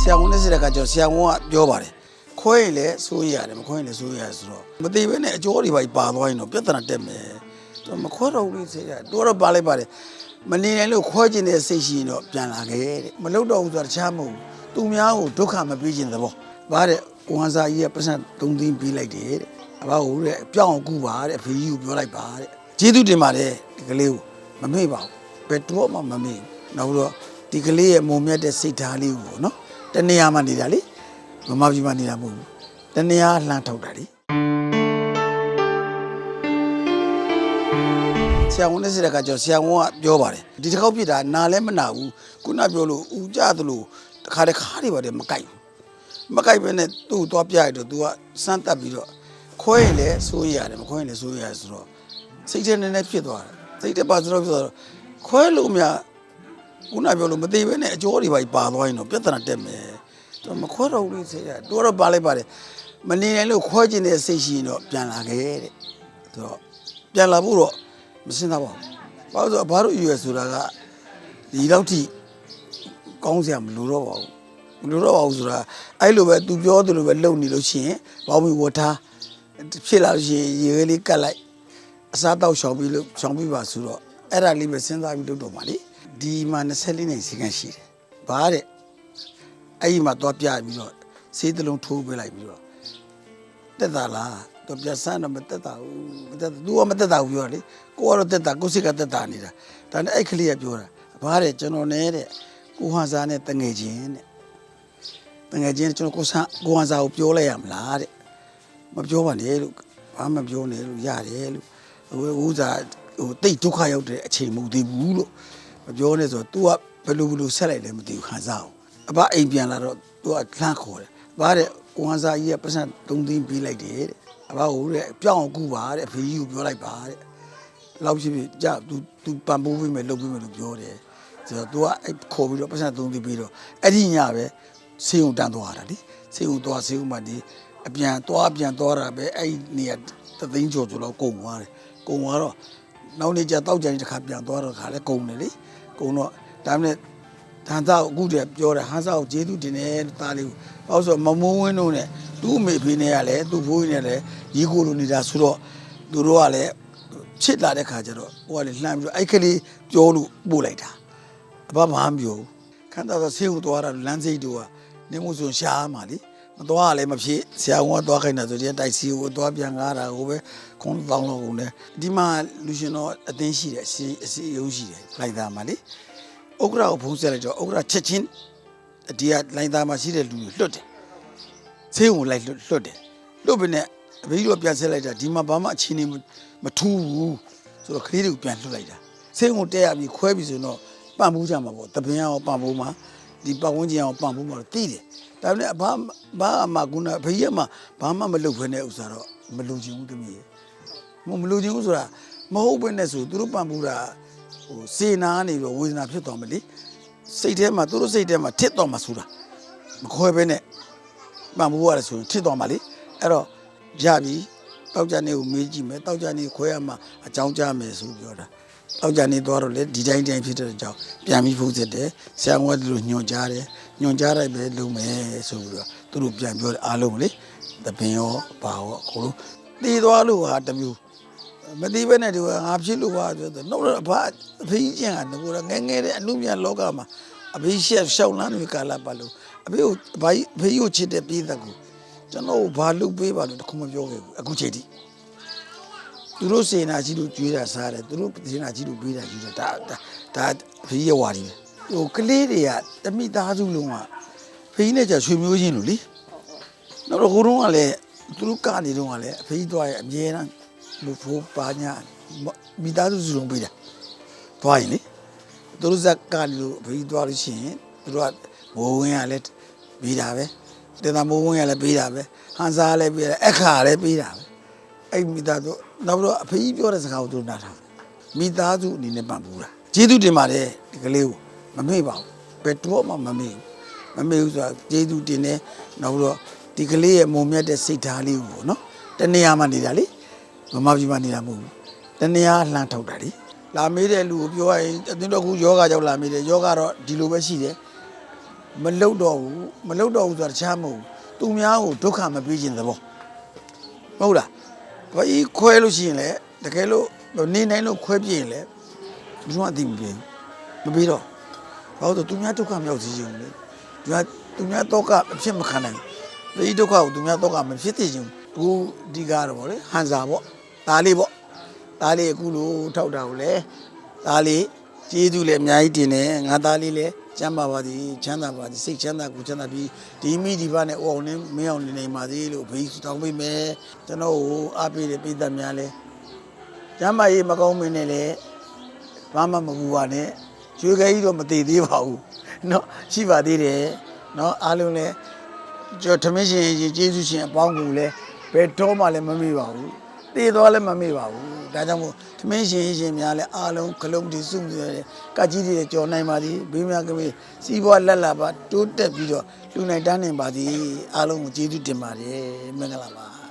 ဆရာဝန်နဲ့စစ်တဲ့ကကျော်ဆရာဝန်ကပြောပါတယ်ခွဲရင်လည်းစိုးရိမ်ရတယ်မခွဲရင်လည်းစိုးရိမ်ရတယ်ဆိုတော့မသိဘဲနဲ့အကျော်တွေပါပါသွားရင်တော့ပြဿနာတက်မယ်တော့မခွဲတော့ဘူးလေဆရာတို့တော့ပါလိုက်ပါတယ်မနေနိုင်လို့ခွဲခြင်းတဲ့စိတ်ရှိရင်တော့ပြန်လာခဲ့တဲ့မလုပ်တော့ဘူးဆိုတာတခြားမဟုတ်ဘူးသူများကိုဒုက္ခမပေးခြင်းသဘောဗါတဲ့ဝန်စာကြီးကပတ်စံ၃သိန်းပေးလိုက်တယ်တဲ့အဘကိုတဲ့ပြောင်းအောင်ကူပါတဲ့အဖေကြီးကိုပြောလိုက်ပါတဲ့ကျေးဇူးတင်ပါတယ်ဒီကလေးကိုမမေ့ပါဘူးဘယ်တော့မှမမေ့ဘူးနောက်ပြီးတော့ဒီကလေးရဲ့မုံမြတ်တဲ့စိတ်ဓာတ်လေးကိုနော် တနေရာမှာနေတာလေမမကြီးမှာနေတာမဟုတ်ဘူးတနေရာလှမ်းထောက်တာလေဆရာဝန်နဲ့စစ်တဲ့ကကျော်ဆရာဝန်ကပြောပါတယ်ဒီတစ်ခေါက်ပြစ်တာနာလည်းမနာဘူးခုနပြောလို့ဦးကြသလိုတခါတခါတွေပါတယ်မကြိုက်ဘူးမကြိုက်ဘဲနဲ့သူ့ကိုသွားပြရတော့ तू ကစမ်းတက်ပြီးတော့ခွဲရင်လည်းစိုးရိမ်ရတယ်မခွဲရင်လည်းစိုးရိမ်ရတယ်ဆိုတော့စိတ်ထဲနည်းနည်းဖြစ်သွားတယ်စိတ်ထဲပါဆိုတော့ဖြစ်သွားတော့ခွဲလို့များ ခုနပြောလို့မသေးဘဲနဲ့အကျော်တွေပါပါသွားရင်တော့ပြဿနာတက်မယ်တော့မခွဲတော့ဘူးလေဆရာတို့တော့ပါလိုက်ပါတယ်မနေနိုင်လို့ခွဲခြင်းတဲ့စိတ်ရှိရင်တော့ပြန်လာခဲ့တဲ့ဆိုတော့ပြန်လာဖို့တော့မစင်သားပါဘူးဘာလို့ဆိုဘာလို့ရွယ်ဆိုတာကဒီလောက်ထိကောင်းစရာမလိုတော့ပါဘူးမလိုတော့ပါဘူးဆိုတာအဲ့လိုပဲသူပြောသလိုပဲလုပ်နေလို့ရှိရင်ဘောင်းမီဝတ်ထားဖြစ်လာလို့ရှိရင်ရေလေးကတ်လိုက်အစားတောက်ရှောင်ပြီးလို့ရှောင်ပြီးပါဆိုတော့အဲ့ဒါလေးပဲစဉ်းစားပြီးလုပ်တော့မှာလေ ဒီမှာ24နှစ်စီကန်းရှိတယ်ဘာတဲ့အဲ့ဒီမှာတော့ပြပြီးတော့စေးတလုံးထိုးပေးလိုက်ပြီးတော့တက်တာလားတော့ပြဆန်းတော့မတက်တာဘူးမတက်တာ तू ကမတက်တာဘူးပြောတာလေကိုကတော့တက်တာကိုစိတ်ကတက်တာနေတာဒါနဲ့အဲ့ကလေးကပြောတာဘာတဲ့ကျွန်တော်နဲ့တဲ့ကိုဟန်စားနဲ့တငယ်ချင်းတဲ့တငယ်ချင်းကျွန်တော်ကိုဆန်းကိုဟန်စားကိုပြောလိုက်ရမလားတဲ့မပြောပါနဲ့လို့ဘာမှမပြောနဲ့လို့ရတယ်လို့ဟိုဦးစားဟိုတိတ်ဒုက္ခရောက်တဲ့အချိန်မဟုတ်သေးဘူးလို့ မပြောနဲ့ဆိုတော့ तू ကဘယ်လိုဘယ်လိုဆက်လိုက်လဲမသိဘူးခံစားအောင်အဘအိမ်ပြန်လာတော့ तू ကလှမ်းခေါ်တယ်ဘာတဲ့ကိုဟန်စာကြီးကပတ်စံ၃သိန်းပေးလိုက်တယ်တဲ့အဘဟိုတဲ့ပြောင်းအောင်ကူပါတဲ့အဖေကြီးကိုပြောလိုက်ပါတဲ့လောက်ဖြစ်ဖြစ်ကြာ तू तू ပံပိုးပေးမယ်လုပ်ပေးမယ်လို့ပြောတယ်ဆိုတော့ तू ကအဲ့ခေါ်ပြီးတော့ပတ်စံ၃သိန်းပေးတော့အဲ့ဒီညပဲဆေးုံတန်းသွားတာလေဆေးုံသွားဆေးုံမှဒီ အပြန်သွားပြန်သွားတာပဲအဲ့ဒီနေရာသသိန်းကျော်ကျော်လောက်ကုန်သွားတယ်ကုန်သွားတော့နောက်နေ့ကျတောက်ကြရင်တစ်ခါပြန်သွားတော့ခါလဲကုန်တယ်လေ ကုန်တော့ဒါမှမဟုတ်တန်သားကိုအခုတည်းပြောတယ်ဟန်စားကိုကျေးဇူးတင်တယ်တားလေးကိုဘာလို့ဆိုမမိုးဝင်းတို့နဲ့သူ့အမေဖေးနဲ့ကလည်းသူ့ဘိုးကြီးနဲ့လည်းရီကိုလိုနေတာဆိုတော့သူတို့ကလည်းချစ်လာတဲ့ခါကျတော့ဟိုကလည်းလှမ်းပြီးတော့အဲ့ကလေးပြောလို့ပို့လိုက်တာအဘမဟမ်းပြောဘူးခန္ဓာဆိုဆေးကိုသွားတာလမ်းစိတ်တို့ကနေမှုဆိုရှားမှာလी မသွားရလည်းမဖြစ်ဆရာဝန်ကသွားခိုင်းတာဆိုရင်တိုက်စီကိုသွားပြန်ကားတာကိုပဲခွန်းတောင်းလို့ကုန်တယ်ဒီမှာလူရှင်တော့အသိရှိတယ်အစီအစီအယုံရှိတယ်လိုက်သားမှာလीဥက္ကရာကိုဖုံးဆက်လိုက်တော့ဥက္ကရာချက်ချင်းဒီကလိုင်းသားမှာရှိတဲ့လူတွေလွတ်တယ်ဆေးကိုလိုက်လွတ်လွတ်တယ်လွတ်ပြီနဲ့အဘေးတို့ပြန်ဆက်လိုက်တာဒီမှာဘာမှအခြေအနေမထူးဘူးဆိုတော့ခလေးတွေကိုပြန်လွတ်လိုက်တာဆေးကိုတက်ရပြီးခွဲပြီးဆိုတော့ပန့်ဘူးကြမှာပေါ့တပင်းအောင်ပန့်ဘူးမှာ ဒီပတ်ဝန်းကျင်အောင်ပန့်ဘူးမှာတော့တည်တယ်ဒါပေမဲ့ဘာဘာမှကုနာဘေးရမှာဘာမှမလုပ်ခွင့်တဲ့ဥစ္စာတော့မလူချင်ဘူးတမီးမမလူချင်ဘူးဆိုတာမဟုတ်ဘဲနဲ့ဆိုသူတို့ပန့်ဘူးတာဟိုစေနာနေပြီးဝေဒနာဖြစ်သွားမယ်လေစိတ်ထဲမှာသူတို့စိတ်ထဲမှာထစ်သွားမှာဆိုတာမခွဲဘဲနဲ့ပန့်ဘူးရတယ်ဆိုရင်ထစ်သွားမှာလေအဲ့တော့ရပြီတောက်ကြနေကိုမေးကြည့်မယ်တောက်ကြနေခွဲရမှာအကြောင်းကြားမယ်ဆိုပြောတာ တောက်ကြနေသွားတော့လေဒီတိုင်းတိုင်းဖြစ်တဲ့အကြောင်းပြန်ပြီးဖုတ်စစ်တယ်ဆရာကဒီလိုညွှန်ကြားတယ်ညွှန်ကြားလိုက်ပဲလုပ်မယ်ဆိုပြီးတော့သူတို့ပြန်ပြောတယ်အားလုံးလေတပင်ရောဘာရောအကုန်လုံးတည်သွားလို့ဟာတစ်မျိုးမတည်ပဲနဲ့ဒီကငါဖြစ်လို့ပါဆိုတော့တော့ဘာအဖေကြီးကျန်ကငိုတော့ငယ်ငယ်တဲ့အမှုမြန်လောကမှာအဖေရှက်ရှောက်လန်းနေကာလာပါလို့အဖေကိုဘာကြီးအဖေကြီးကိုချစ်တဲ့ပြည်သက်ကိုကျွန်တော်ဘာလုပ်ပေးပါလို့တခုမပြောခဲ့ဘူးအခုချိန်ထိ သူတို့စေနာကြီးတို့ကျွေးတာစားတယ်သူတို့စေနာကြီးတို့ပေးတာကျွေးတာဒါဒါဒါဖေးရဝါဒီပဲဟိုကလေးတွေကတမိသားစုလုံးကဖေးနဲ့ကြဆွေမျိုးချင်းလို့လေနောက်တော့ဟိုတုန်းကလည်းသူတို့ကနေတုန်းကလည်းအဖေးသွားရဲ့အမြဲတမ်းလူဖိုးပါညာမိသားစုစုလုံးပေးတာသွားရင်လေသူတို့ဇက်ကနေလို့အဖေးသွားလို့ရှိရင်သူတို့ကမိုးဝင်းကလည်းပေးတာပဲတင်သားမိုးဝင်းကလည်းပေးတာပဲဟန်စားလည်းပေးတာအခါလည်းပေးတာပဲ အဲ့မိသားစုနောက်ပြီးတော့အဖေကြီးပြောတဲ့စကားကိုသူတို့နားထောင်တယ်မိသားစုအနေနဲ့ပံ့ပိုးတာကျေးဇူးတင်ပါတယ်ဒီကလေးကိုမမေ့ပါဘူးဘယ်တော့မှမမေ့ဘူးမမေ့ဘူးဆိုတာကျေးဇူးတင်တယ်နောက်ပြီးတော့ဒီကလေးရဲ့မုံမြတ်တဲ့စိတ်ဓာတ်လေးကိုပေါ့နော်တနေရာမှာနေတာလေမမကြီးမှနေတာမဟုတ်ဘူးတနေရာလှမ်းထုတ်တာလေလာမေးတဲ့လူကိုပြောရရင်အတင်းတော့ခုယောဂကြောင့်လာမေးတယ်ယောဂတော့ဒီလိုပဲရှိတယ်မလုတ်တော့ဘူးမလုတ်တော့ဘူးဆိုတာတခြားမဟုတ်ဘူးသူများကိုဒုက္ခမပေးခြင်းသဘောမဟုတ်လား ဘာကြီးခွဲလို့ရှိရင်လေတကယ်လို့နေနိုင်လို့ခွဲပြရင်လေဘယ်သူမှအသိမပေးဘူးမပေးတော့ဘာလို့လဲသူများဒုက္ခမရောက်စေချင်ဘူးလေသူများသူများဒုက္ခအဖြစ်မခံနိုင်ဘူးဒီဒုက္ခကိုသူများဒုက္ခမဖြစ်သေးချင်ဘူးအခုဒီကားတော့ဗောလေဟန်စာပေါ့ဒါလေးပေါ့ဒါလေးအခုလိုထောက်တာကိုလေဒါလေးကျေးဇူးလည်းအများကြီးတင်တယ်ငါသားလေးလည်း ကျမ်းပါပါသည်ချမ်းသာပါသည်စိတ်ချမ်းသာကိုယ်ချမ်းသာပြီးဒီမိဒီဘနဲ့အိုအောင်နဲ့မင်းအောင်နေနေပါသေးလို့ဘေးတောင်းပေးမယ်ကျွန်တော်ကိုအားပေးတဲ့ပြည်သက်များလဲကျမ်းပါရေးမကောင်းမင်းနဲ့လည်းဘာမှမပူပါနဲ့ရွှေခဲကြီးတော့မသေးသေးပါဘူးเนาะရှိပါသေးတယ်เนาะအားလုံးလည်းကျွန်တော်ထမင်းရှင်ရင်ကျေးဇူးရှင်အပေါင်းကိုလည်းဘယ်တော့မှလည်းမမေ့ပါဘူး တည်သွားလည်းမမေ့ပါဘူးဒါကြောင့်မို့ထမင်းရှင်ရှင်များလည်းအားလုံးခလုံးတီစုနေတယ်ကကြီးတွေကြော်နိုင်ပါသည်ဘေးများကမေးစီးပွားလက်လာပါတိုးတက်ပြီးတော့လူနိုင်တန်းနိုင်ပါသည်အားလုံးကိုကျေးဇူးတင်ပါတယ်မင်္ဂလာပါ